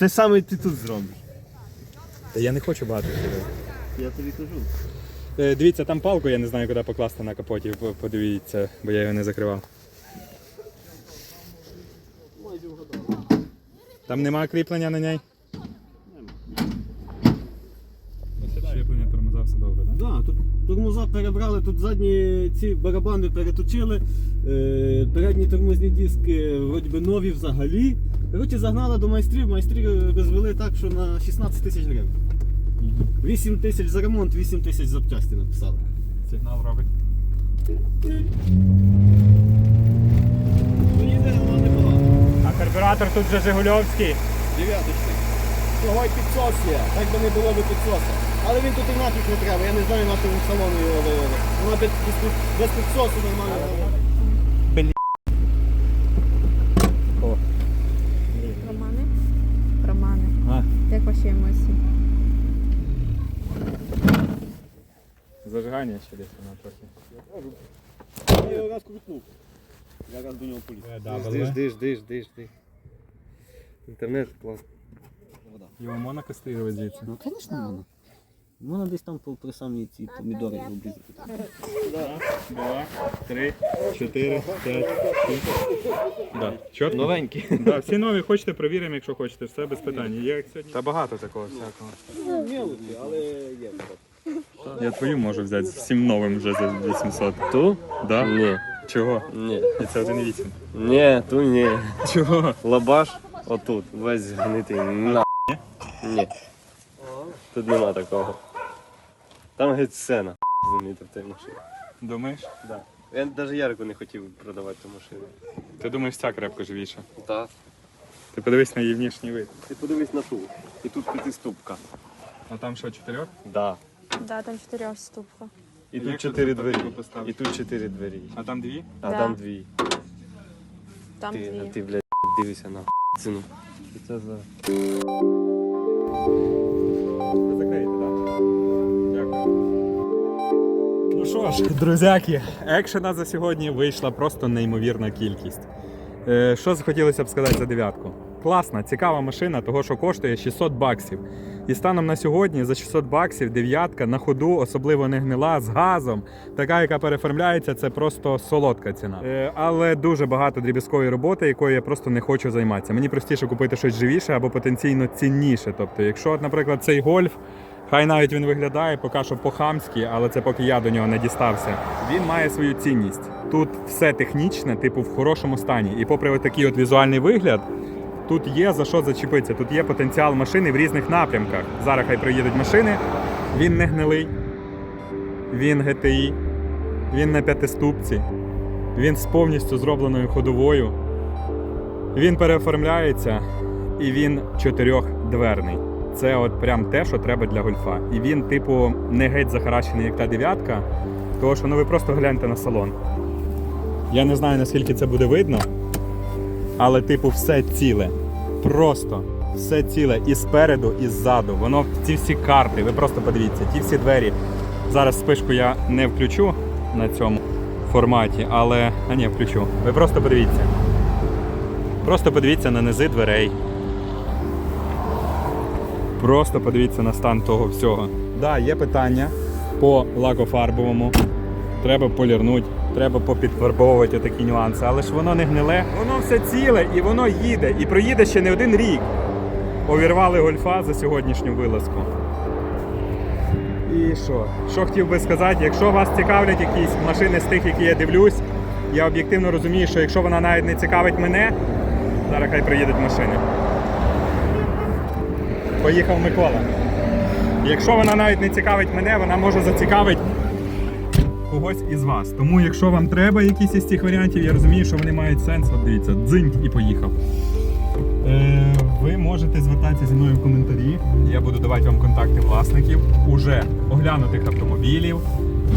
Те саме ти тут зробиш. Та я не хочу багато. Я тобі кажу. Е, Дивіться, там палку, я не знаю, куди покласти на капоті. Подивіться, бо я його не закривав. Там немає кріплення на ній? Щеплення тормоза, все добре, так? Да, тут тормоза перебрали, тут задні ці барабани переточили, е, передні тормозні диски вроді би нові взагалі. Коротше, загнали до майстрів, майстрі розвели так, що на 16 тисяч гривень. 8 тисяч за ремонт, 8 тисяч запчасті написали. Сигнал робить. Ну. А карбюратор тут вже Жигульовський. Дев'яточки. Цього й підсос є, так би не було би підсоса. Але він тут і нафіг не треба, я не знаю, на чому в салону його вивели. Вона без, без, без підсосу нормально. О. Романи? Романи. А, Як ваші емоції? Ще десь вона трохи. Я раз крутнув. Я раз до нього поліз. Жди, жди, жди, жди, жди. Інтернет клас. Його можна каструвати звідси? Ну, звісно, можна. Можна десь там по, при самій ці помідори обрізати. Два, три, чотири, п'ять, шість. Да. Чотко? Новенький. Да, всі нові хочете, перевіримо, якщо хочете, все без питань. Є як сьогодні. Та багато такого всякого. Ну, мелочі, але є. Я твою можу взяти з всім новим вже за 800. Ту? Да? Ні. Чого? Ні. І це 1,8. Ні, ту ні. Чого? Лабаш отут, весь згнитий. На. Ні. Тут нема такого. Там геть сцена. Замітив в тій машині. Думаєш? Да. Я навіть Ярику не хотів продавати ту машину. Ти думаєш, ця крепко живіша. Так. Ти подивись на її внішній вид. Ти подивись на ту. І тут п'ятиступка. А там що, чотирьох? Да. Да, там чотирьохступка. І тут тут чотири двері. поставити? І тут чотири двері. А там дві? А Да. там дві. Там Ти, а дві. ти, блядь, дивишся на ціну. І це за. Закриєте, так? Дякую. Ну що ж, друзяки, екшена за сьогодні вийшла просто неймовірна кількість. Е, що захотілося б сказати за дев'ятку? Класна, цікава машина, того що коштує 600 баксів. І станом на сьогодні за 600 баксів дев'ятка на ходу, особливо не гнила, з газом, така, яка переформляється, це просто солодка ціна. Е, але дуже багато дріб'язкової роботи, якою я просто не хочу займатися. Мені простіше купити щось живіше або потенційно цінніше. Тобто, якщо, наприклад, цей гольф. Хай навіть він виглядає поки що по-хамськи, але це поки я до нього не дістався. Він має свою цінність. Тут все технічне, типу, в хорошому стані. І попри такий от візуальний вигляд, тут є за що зачепитися. Тут є потенціал машини в різних напрямках. Зараз хай приїдуть машини. Він не гнилий, він GTI, він на п'ятиступці, він з повністю зробленою ходовою. Він переоформляється і він чотирьохдверний. Це от прям те, що треба для гольфа. І він, типу, не геть захаращений, як та дев'ятка. Тому що ну ви просто гляньте на салон. Я не знаю, наскільки це буде видно, але, типу, все ціле. Просто все ціле і спереду, і ззаду. Воно ці всі карти, ви просто подивіться, ті всі двері. Зараз спишку я не включу на цьому форматі, але. А ні, включу. Ви просто подивіться. Просто подивіться на низи дверей. Просто подивіться на стан того всього. Так, да, є питання по лакофарбовому. Треба полірнути, треба попідфарбовувати такі нюанси, але ж воно не гниле. Воно все ціле і воно їде. І проїде ще не один рік. Овірвали гольфа за сьогоднішню вилазку. І що? Що хотів би сказати, якщо вас цікавлять якісь машини з тих, які я дивлюсь, я об'єктивно розумію, що якщо вона навіть не цікавить мене, зараз хай приїдуть машини. Поїхав Микола. Якщо вона навіть не цікавить мене, вона може зацікавити когось із вас. Тому, якщо вам треба якісь із цих варіантів, я розумію, що вони мають сенс. От дивіться, дзинь і поїхав. Е, ви можете звертатися зі мною в коментарі. Я буду давати вам контакти власників уже оглянутих автомобілів,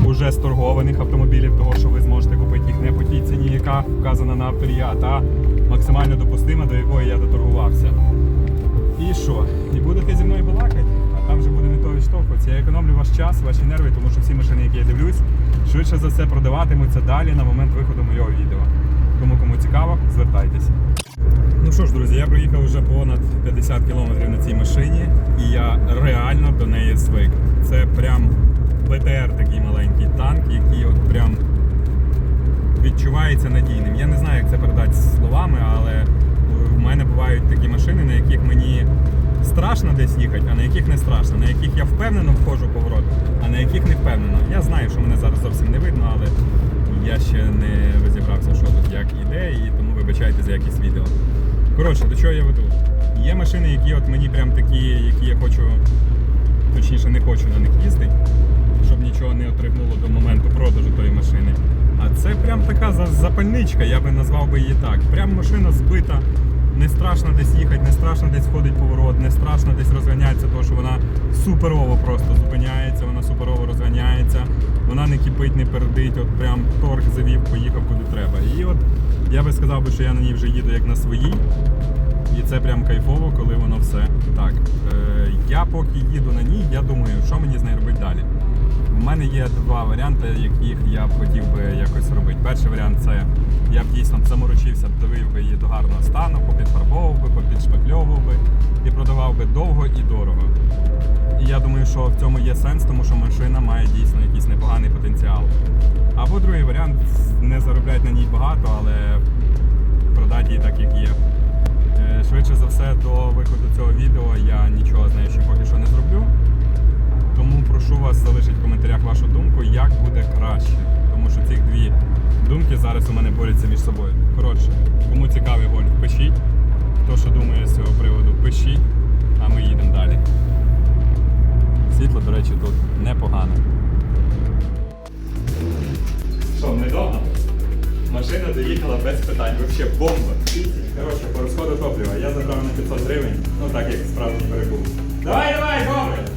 уже сторгованих автомобілів, того що ви зможете купити їх не по тій ціні, яка вказана на авторі, а та максимально допустима, до якої я доторгувався. І що? І будете зі мною балакати, там вже буде не то відштовхуватися. Я економлю ваш час, ваші нерви, тому що всі машини, які я дивлюсь, швидше за все продаватимуться далі на момент виходу моєго відео. Тому кому цікаво, звертайтеся. Ну що ж, друзі, я проїхав вже понад 50 кілометрів на цій машині, і я реально до неї звик. Це прям БТР такий маленький танк, який от прям відчувається надійним. Я не знаю, як це передати словами, але в мене бувають такі машини, на яких мені страшно десь їхати, а на яких не страшно, на яких я впевнено входжу поворот, а на яких не впевнено. Я знаю, що мене зараз зовсім не видно, але я ще не розібрався, що тут як іде, і тому вибачайте за якість відео. Коротше, до чого я веду? Є машини, які от мені прям такі, які я хочу, точніше не хочу на них їздити, щоб нічого не отригнуло до моменту продажу тої машини. А це прям така запальничка, я би назвав би її так. Прям машина збита, не страшно десь їхати, не страшно десь входить поворот, не страшно десь розганятися, тому що вона суперово просто зупиняється, вона суперово розганяється, вона не кипить, не пердить, от прям торг завів, поїхав куди треба. І от я би сказав що я на ній вже їду як на своїй. І це прям кайфово, коли воно все так. Е, я поки їду на ній, я думаю, що мені з нею робити далі. У мене є два варіанти, яких я б хотів би якось робити. Перший варіант це я б дійсно заморочився, довів би її до гарного стану, попідфарбовував би, попідшпакльовував би і продавав би довго і дорого. І я думаю, що в цьому є сенс, тому що машина має дійсно якийсь непоганий потенціал. Або другий варіант не заробляти на ній багато, але продати її так, як є. Е, Швидше за все, до виходу цього відео я нічого з нею ще поки що не зроблю. Прошу вас залишити в коментарях вашу думку, як буде краще. Тому що ці дві думки зараз у мене борються між собою. Коротше, кому цікавий гольф, пишіть. Хто що думає з цього приводу, пишіть, а ми їдемо далі. Світло, до речі, тут непогано. Що, недовго? Машина доїхала без питань, взагалі бомба. Коротше, по розходу топлива я забрав на 500 гривень, ну так як справді перебув. Давай, давай, добре!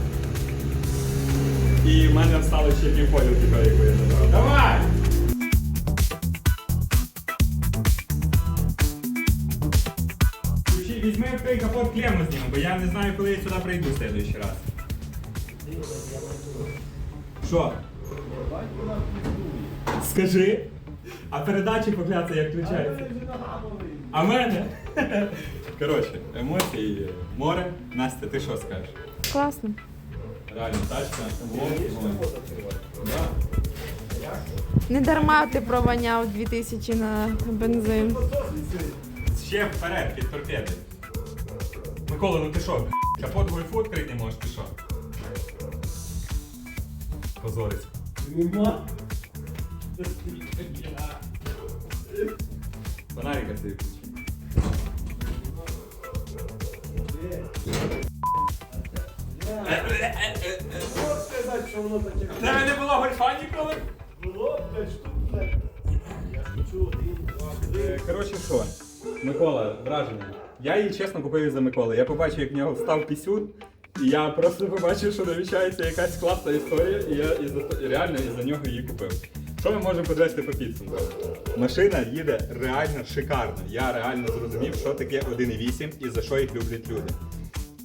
І в мене встало ще півполівки, яку я забрав. Давай! Ключі візьми той капот клемму зніму, бо я не знаю, коли я сюди прийду в следующий раз. Що? Скажи. А передачі покляться як включаються. А мене? Коротше, емоції море. Настя, ти що скажеш? Класно. Реально, тачка. Да. Не дарма ти прованяв 2000 на бензин. Ще вперед, під торпеди. Микола, ну ти що? Капот гольфу відкрити не можеш, ти що? Позорець. Нема. Фонарика включи. Сказати, що воно таке В Тебе не було гольфа ніколи? було, 5 штук, блядь. Я хочу один, два, Е, Коротше, що? Микола, враження. Я її чесно купив за Миколи. Я побачив, як в нього встав пісюн, і я просто побачив, що намічається якась класна історія, і я і реально із-за нього її купив. Що ми можемо підвести по підсумку? Машина їде реально шикарно. Я реально зрозумів, що таке 1.8 і за що їх люблять люди.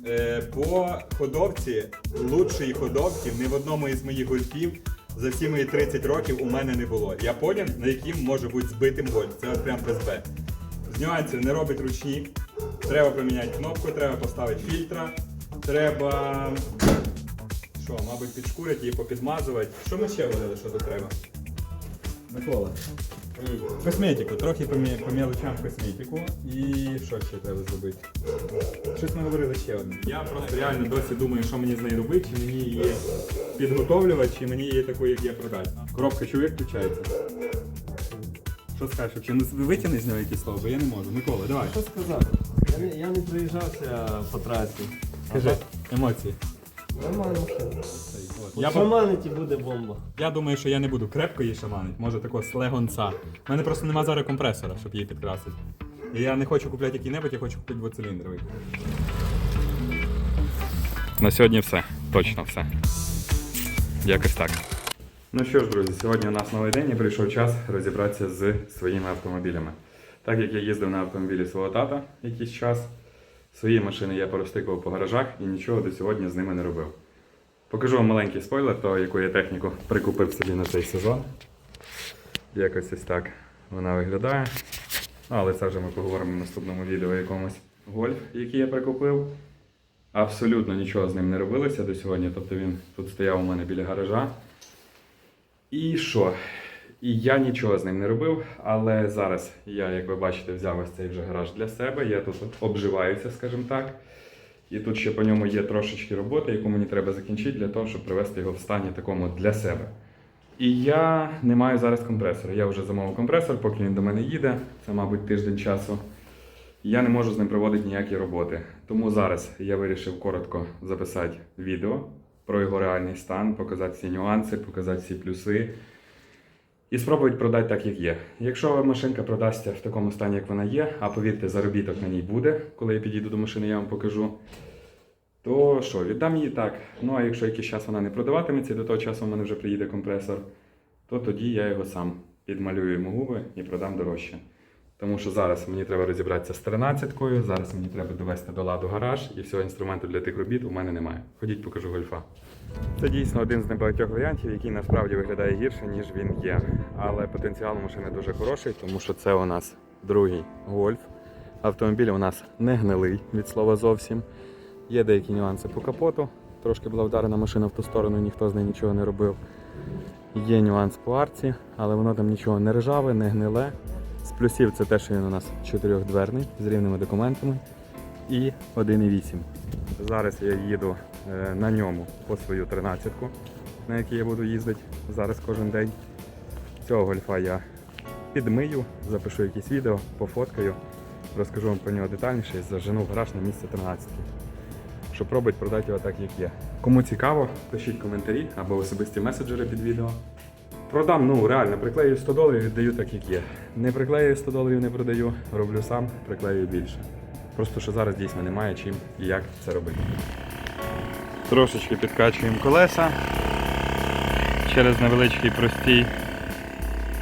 Е, по ходовці, лучшої ходовки ні в одному із моїх гольфів за всі мої 30 років у мене не було. Я поняв, на яким може бути збитим гольф. Це от прям без Б. З нюансів не робить ручник. Треба поміняти кнопку, треба поставити фільтра. Треба. Що, мабуть, підшкурити її, попідмазувати. Що ми ще говорили, що тут треба? Микола. Косметику, трохи по, мі- по мелочам косметику. І що ще треба зробити? Щось ми говорили ще одне. Я просто реально досі думаю, що мені з нею робити, чи мені її підготовлювати, чи мені її таку, як є, продати. Коробка як включається? Що скажеш? Чи витягни з нього якісь слова, бо я не можу. Микола, давай. Що сказати? Я не, я не проїжджався по трасі. Скажи емоції. Нормально все. Я Я, в по- буде бомба. я думаю, що я не буду крепко її шаманити, може такого слегонца. У мене просто нема зараз компресора, щоб її підкрасити. І я не хочу купляти який-небудь, я хочу купити двоциліндровий. На сьогодні все. Точно все. Якось так. Ну що ж, друзі, сьогодні у нас новий день і прийшов час розібратися з своїми автомобілями. Так як я їздив на автомобілі свого тата якийсь час, свої машини я порозтикував по гаражах і нічого до сьогодні з ними не робив. Покажу вам маленький спойлер того, яку я техніку прикупив собі на цей сезон. Якось ось так вона виглядає. Ну, Але це вже ми поговоримо в наступному відео якомусь гольф, який я прикупив. Абсолютно нічого з ним не робилося до сьогодні. Тобто він тут стояв у мене біля гаража. І що? І я нічого з ним не робив, але зараз я, як ви бачите, взяв ось цей вже гараж для себе. Я тут обживаюся, скажімо так. І тут ще по ньому є трошечки роботи, яку мені треба закінчити для того, щоб привести його в стані такому для себе. І я не маю зараз компресора. Я вже замовив компресор, поки він до мене їде. Це, мабуть, тиждень часу. Я не можу з ним проводити ніякі роботи. Тому зараз я вирішив коротко записати відео про його реальний стан, показати всі нюанси, показати всі плюси. І спробують продати так, як є. Якщо машинка продасться в такому стані, як вона є, а повірте, заробіток на ній буде, коли я підійду до машини, я вам покажу. То що, віддам її так. Ну а якщо якийсь час вона не продаватиметься, до того часу в мене вже приїде компресор, то тоді я його сам підмалюю йому губи і продам дорожче. Тому що зараз мені треба розібратися з 13-кою, зараз мені треба довести до ладу гараж, і всього інструменту для тих робіт у мене немає. Ходіть, покажу гольфа. Це дійсно один з небагатьох варіантів, який насправді виглядає гірше, ніж він є. Але потенціал машини дуже хороший, тому що це у нас другий гольф. Автомобіль у нас не гнилий від слова зовсім. Є деякі нюанси по капоту. Трошки була вдарена машина в ту сторону, ніхто з нею нічого не робив. Є нюанс по арці, але воно там нічого не ржаве, не гниле. З плюсів це те, що він у нас чотирьохдверний з рівними документами і 1,8. Зараз я їду е, на ньому по свою 13-ку, на якій я буду їздити зараз кожен день. Цього гольфа я підмию, запишу якісь відео, пофоткаю, розкажу вам про нього детальніше і зажену в гараж на місце 13-ки. щоб пробувати продати його так, як є. Кому цікаво, пишіть коментарі або особисті меседжери під відео. Продам, ну реально, приклею 100 доларів, віддаю так, як є. Не приклею 100 доларів, не продаю, роблю сам, приклею більше. Просто що зараз дійсно немає чим і як це робити. Трошечки підкачуємо колеса через невеличкий простій.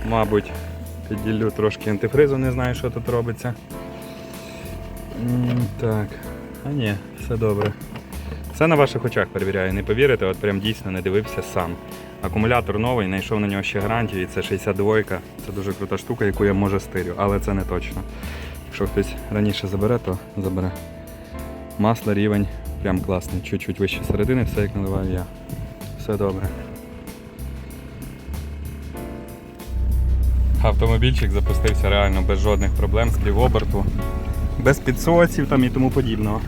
Мабуть, підділю трошки антифризу, не знаю, що тут робиться. Так. А ні, все добре. Все на ваших очах перевіряю, не повірите, от прям дійсно не дивився сам. Акумулятор новий, знайшов на нього ще гарантію, і це 62 Це дуже крута штука, яку я може стирю, але це не точно. Якщо хтось раніше забере, то забере. Масло, рівень, прям класний. Чуть-чуть вище середини, все як наливаю я. Все добре. Автомобільчик запустився реально без жодних проблем з півоберту, без підсоців там і тому подібного.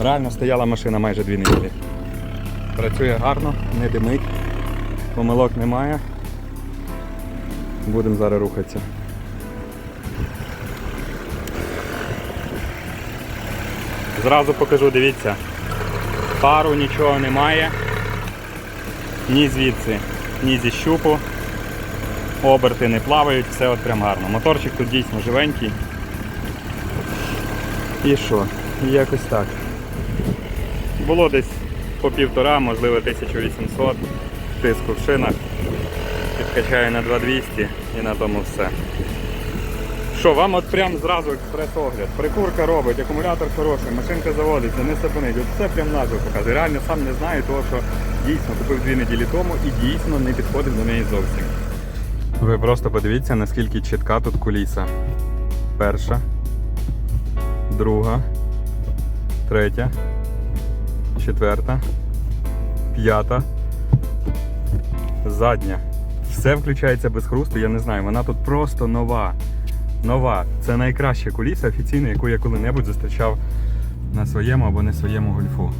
Реально стояла машина майже дві неділі. Працює гарно, не димить, помилок немає. Будемо зараз рухатися. Зразу покажу, дивіться. Пару нічого немає. Ні звідси, ні зі щупу. Оберти не плавають, все от прям гарно. Моторчик тут дійсно живенький. І що? І Якось так. Було десь по півтора, можливо 1800 тиску в шинах. Підкачаю на 2200 і на тому все. Що, вам от прям зразу експрес-огляд. Прикурка робить, акумулятор хороший, машинка заводиться, не сапонить. От все прям назву показує. Реально сам не знаю, того, що дійсно купив дві неділі тому і дійсно не підходив до неї зовсім. Ви просто подивіться, наскільки чітка тут куліса. Перша, друга, третя, четверта, п'ята, задня. Все включається без хрусту, я не знаю, вона тут просто нова. Нова. Це найкраща куліса офіційна, яку я коли-небудь зустрічав на своєму або не своєму гольфу.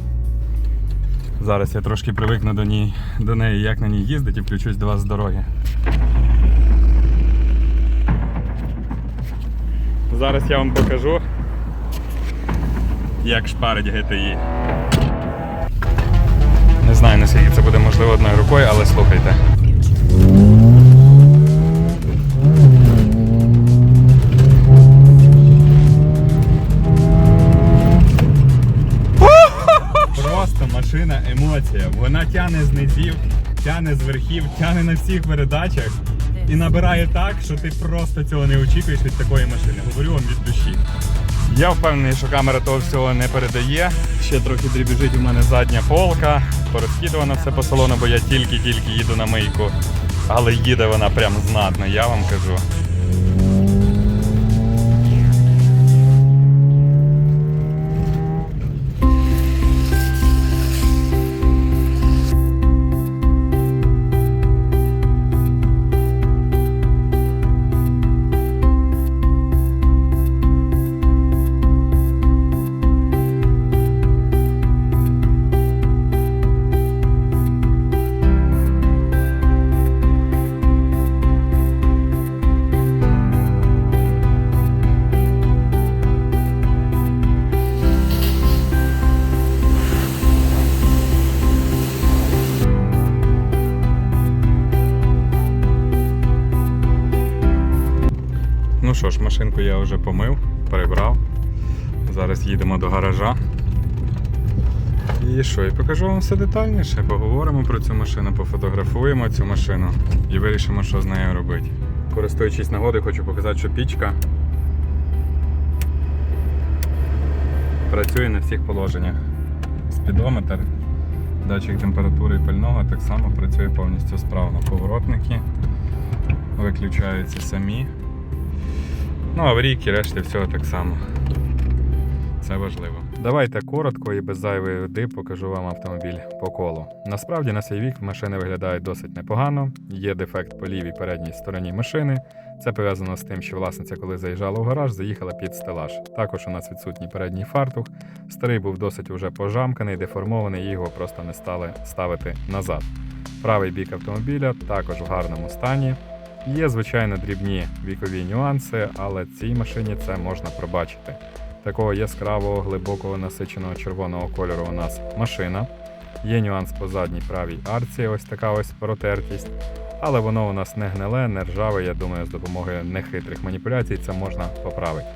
Зараз я трошки привикну до, ній, до неї, як на ній їздить, і включусь до вас з дороги. Зараз я вам покажу, як шпарить GTI. Не знаю, наскільки це буде можливо одною рукою, але слухайте. Просто машина емоція. Вона тяне з низів. тяне з верхів, тяне на всіх передачах і набирає так, що ти просто цього не очікуєш від такої машини. Говорю вам від душі. Я впевнений, що камера того всього не передає. Ще трохи дрібіжить у мене задня полка, порозкидувано все по салону, бо я тільки-тільки їду на мийку. Але їде вона прям знатно, я вам кажу. Вже помив, прибрав. Зараз їдемо до гаража. І що, і покажу вам все детальніше. Поговоримо про цю машину, пофотографуємо цю машину і вирішимо, що з нею робити. Користуючись нагодою, хочу показати, що пічка працює на всіх положеннях. Спідометр, датчик температури і пального так само працює повністю справно. Поворотники виключаються самі. Ну, аварійки, решті всього так само. Це важливо. Давайте коротко і без зайвої води покажу вам автомобіль по колу. Насправді на свій вік машини виглядають досить непогано. Є дефект по лівій передній стороні машини. Це пов'язано з тим, що власниця, коли заїжджала в гараж, заїхала під стелаж. Також у нас відсутній передній фартух. Старий був досить уже пожамканий, деформований, і його просто не стали ставити назад. Правий бік автомобіля також в гарному стані. Є, звичайно, дрібні вікові нюанси, але цій машині це можна пробачити. Такого яскравого, глибокого насиченого червоного кольору у нас машина. Є нюанс по задній правій арці, ось така ось протертість. Але воно у нас не гниле, не ржаве. Я думаю, з допомогою нехитрих маніпуляцій це можна поправити.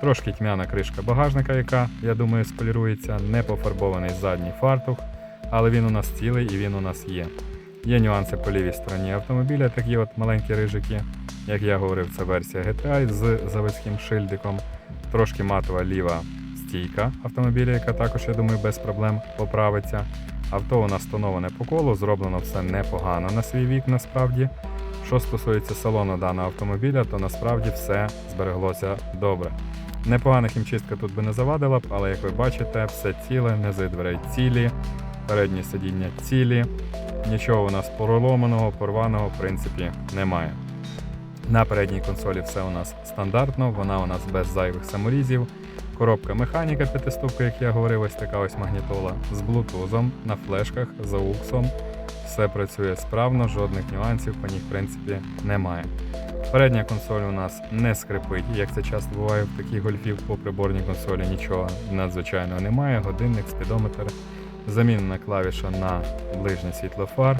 Трошки тьмяна кришка багажника, яка, я думаю, сполірується, не пофарбований задній фартух, але він у нас цілий і він у нас є. Є нюанси по лівій стороні автомобіля, такі от маленькі рижики. Як я говорив, це версія GTI з заводським шильдиком. Трошки матова ліва стійка автомобіля, яка також, я думаю, без проблем поправиться. Авто у нас тоноване по колу, зроблено все непогано на свій вік, насправді. Що стосується салону даного автомобіля, то насправді все збереглося добре. Непогана хімчистка тут би не завадила б, але як ви бачите, все ціле, низи дверей цілі, передні сидіння цілі. Нічого у нас проломаного, порваного в принципі немає. На передній консолі все у нас стандартно, вона у нас без зайвих саморізів. Коробка механіка п'ятиступка, як я говорив, ось така ось магнітола з блутузом на флешках з ауксом. Все працює справно, жодних нюансів по ній в принципі немає. Передня консоль у нас не скрипить, як це часто буває в таких гольфів по приборній консолі нічого надзвичайного немає. Годинник, спідометр, замінена клавіша на ближнє світло фар.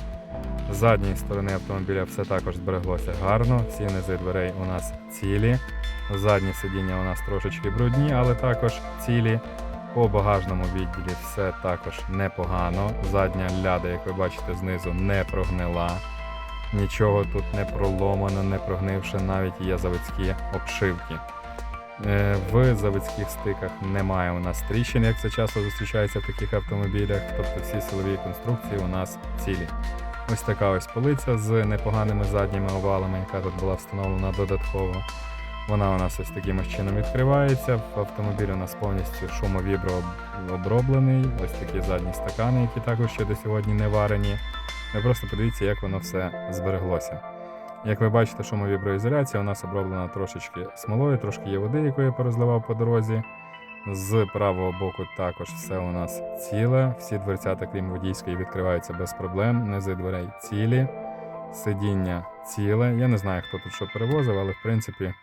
З задньої сторони автомобіля все також збереглося гарно. Всі низи дверей у нас цілі. Задні сидіння у нас трошечки брудні, але також цілі. По багажному відділі все також непогано. Задня ляда, як ви бачите, знизу не прогнила. Нічого тут не проломано, не прогнивши, навіть є заводські обшивки. Е, В заводських стиках немає у нас тріщин, як це часто зустрічається в таких автомобілях. Тобто всі силові конструкції у нас цілі. Ось така ось полиця з непоганими задніми овалами, яка тут була встановлена додатково. Вона у нас ось таким ось чином відкривається. В автомобілі у нас повністю шумовібро оброблений. Ось такі задні стакани, які також ще до сьогодні не варені. Ви просто подивіться, як воно все збереглося. Як ви бачите, шумовіброізоляція у нас оброблена трошечки смолою, трошки є води, яку я порозливав по дорозі. З правого боку також все у нас ціле. Всі дверцята, крім водійської, відкриваються без проблем. Низи дверей цілі, сидіння ціле. Я не знаю, хто тут що перевозив, але в принципі,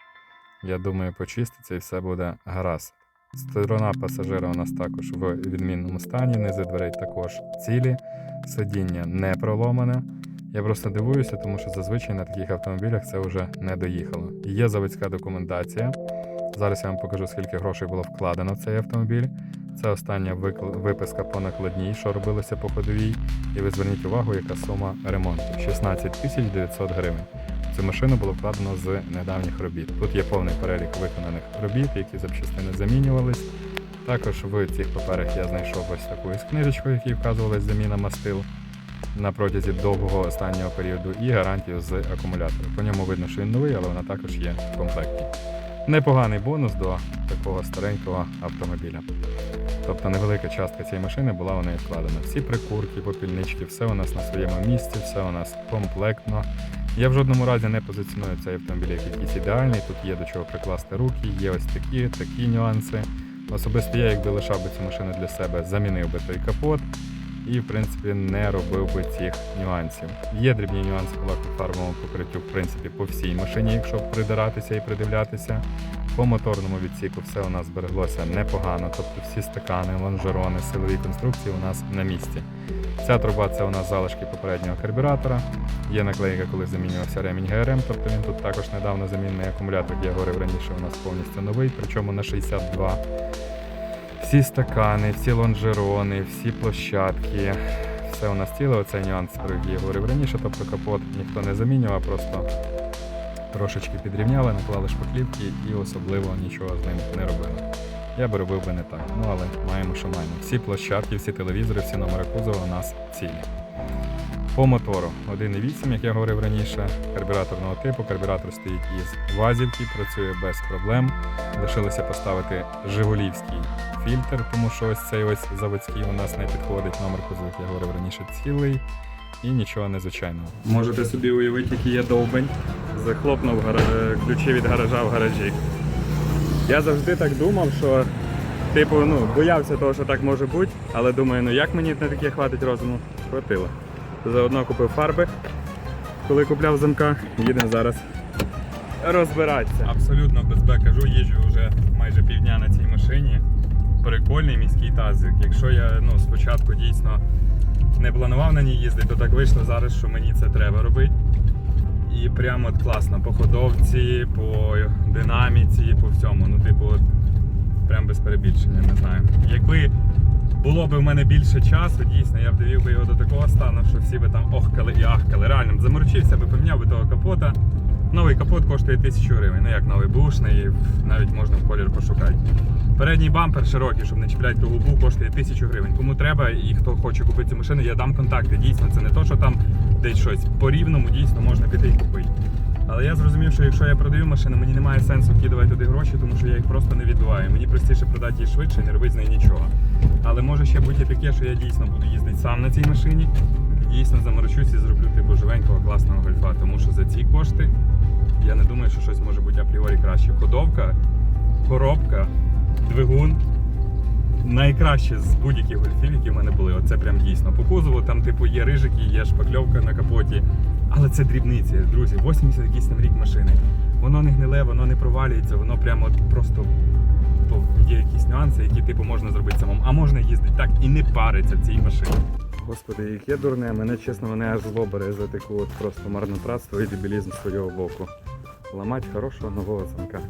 я думаю, почиститься і все буде гаразд. Сторона пасажира у нас також в відмінному стані, низи дверей також цілі, сидіння не проломане. Я просто дивуюся, тому що зазвичай на таких автомобілях це вже не доїхало. Є заводська документація. Зараз я вам покажу, скільки грошей було вкладено в цей автомобіль. Це остання виписка по накладній, що робилося по ходовій. І ви зверніть увагу, яка сума ремонту 16 тисяч 900 гривень. Цю машину було вкладено з недавніх робіт. Тут є повний перелік виконаних робіт, які запчастини замінювались. Також в цих паперах я знайшов ось таку із книжечку, в якій вказувалась заміна мастил на протязі довгого останнього періоду і гарантію з акумулятора. По ньому видно, що він новий, але вона також є в комплекті. Непоганий бонус до такого старенького автомобіля. Тобто невелика частка цієї машини була у неї вкладена. Всі прикурки, попільнички, все у нас на своєму місці, все у нас комплектно. Я в жодному разі не позиціоную цей автомобіль як якийсь ідеальний. Тут є до чого прикласти руки, є ось такі, такі нюанси. Особисто я, якби лишав би цю машину для себе, замінив би той капот і, в принципі, не робив би цих нюансів. Є дрібні нюанси по лакофарбовому покриттю, в принципі, по всій машині, якщо придиратися і придивлятися. По моторному відсіку все у нас збереглося непогано, тобто всі стакани, лонжерони, силові конструкції у нас на місці. Ця труба це у нас залишки попереднього карбюратора. Є наклейка, коли замінювався ремінь ГРМ, тобто він тут також недавно замінений акумулятор, я говорив раніше, у нас повністю новий, причому на 62. Всі стакани, всі лонжерони, всі площадки. Все у нас ціле, оцей нюанс, про який я говорив раніше, тобто капот ніхто не замінював, просто трошечки підрівняли, наклали шпаклівки і особливо нічого з ним не робили. Я би робив би не так. Ну але маємо, що маємо. Всі площадки, всі телевізори, всі номери кузова у нас цілі. По мотору 1.8, як я говорив раніше, карбюраторного типу. Карбюратор стоїть із вазівки, працює без проблем. Лишилося поставити Жигулівський фільтр, тому що ось цей ось заводський у нас не підходить. Номер кузова, як я говорив раніше, цілий і нічого незвичайного. Можете собі уявити, який є довбень. Захлопнув гара- ключі від гаража в гаражі. Я завжди так думав, що типу, ну, боявся того, що так може бути, але думаю, ну як мені на таке хватить розуму? Хватило. Заодно купив фарби, коли купляв замка, їдемо зараз розбиратися. Абсолютно без Б кажу, їжджу вже майже півдня на цій машині. Прикольний міський тазик. Якщо я ну, спочатку дійсно не планував на ній їздити, то так вийшло зараз, що мені це треба робити. І прямо от класно по ходовці, по динаміці, по всьому. Ну, типу, прям без перебільшення, не знаю. Якби було б в мене більше часу, дійсно, я б довів би його до такого стану, що всі би там охкали і ахкали. Реально заморочився би, поміняв би того капота. Новий капот коштує 1000 гривень. Ну як новий бушний, навіть можна в колір пошукати. Передній бампер широкий, щоб не чіпляти ту губу, коштує 1000 гривень. Кому треба і хто хоче купити цю машину, я дам контакти. Дійсно, це не то, що там десь щось. По рівному дійсно можна піти і купити. Але я зрозумів, що якщо я продаю машину, мені немає сенсу вкидувати туди гроші, тому що я їх просто не відбиваю. Мені простіше продати її швидше не робити з неї нічого. Але може ще бути таке, що я дійсно буду їздити сам на цій машині дійсно заморочусь і зроблю типу живенького класного гольфа. Тому що за ці кошти я не думаю, що щось може бути апріорі краще. Ходовка, коробка, двигун. Найкраще з будь-яких гольфів, які в мене були. Оце прям дійсно. По кузову там, типу, є рижики, є шпакльовка на капоті. Але це дрібниці, друзі. 80 якийсь там рік машини. Воно не гниле, воно не провалюється, воно прямо просто то є якісь нюанси, які типу можна зробити самому. А можна їздити так і не париться в цій машині. Господи, яке дурне, мене чесно, мене аж зло бере за таку от просто марнотратство і дебілізм з свого боку. Ламать хорошого нового замка.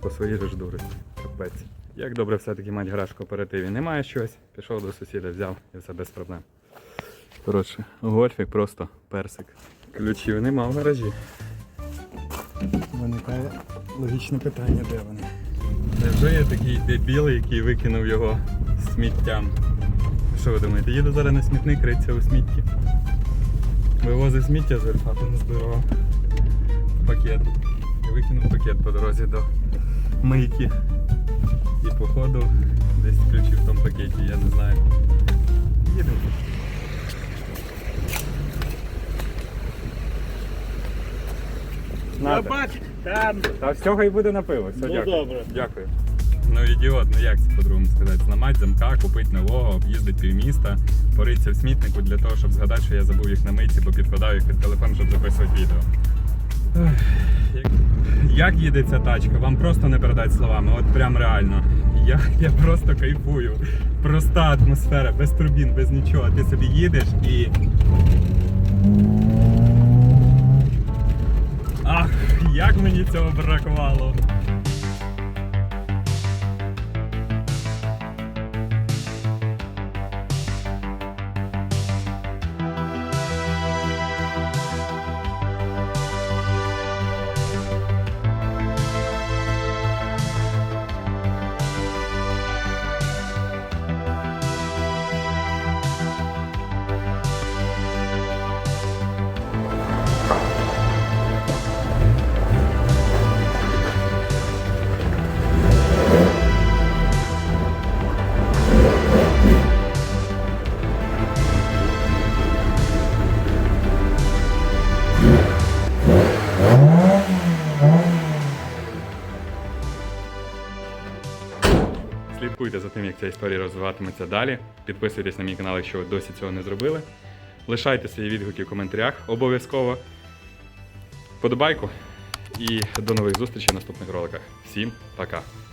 По своїй же ж дурості. Капець. Як добре все-таки мать гараж в кооперативі. Немає щось, пішов до сусіда, взяв і все без проблем. Коротше, гольфік просто персик. Ключів нема в гаражі. Виникає логічне питання, де вони. Невже я такий дебіл, який викинув його сміттям? Що ви думаєте, їду зараз на смітник риться у смітті. Вивозив сміття з верфату, не збирав пакет. І викинув пакет по дорозі до мийки. І походу десь ключі в тому пакеті, я не знаю. Їдемо. Надо. там. Та всього і буде на пиво. Все, Ну, дякую. добре. Дякую. Ну ідіот, ну як це по-другому сказати? Зламати замка, купити нового, об'їздити півміста, поритися в смітнику для того, щоб згадати, що я забув їх на митці, бо підкладав їх під телефон, щоб записувати відео. Ех, як- Як їде ця тачка? Вам просто не передати словами, от прям реально. Я, я просто кайфую. Проста атмосфера, без турбін, без нічого. Ти собі їдеш і. Ах, як мені цього бракувало. Розвиватиметься далі. Підписуйтесь на мій канал, якщо ви досі цього не зробили. Лишайте свої відгуки в коментарях обов'язково. Подобайку і до нових зустрічей в наступних роликах. Всім пока!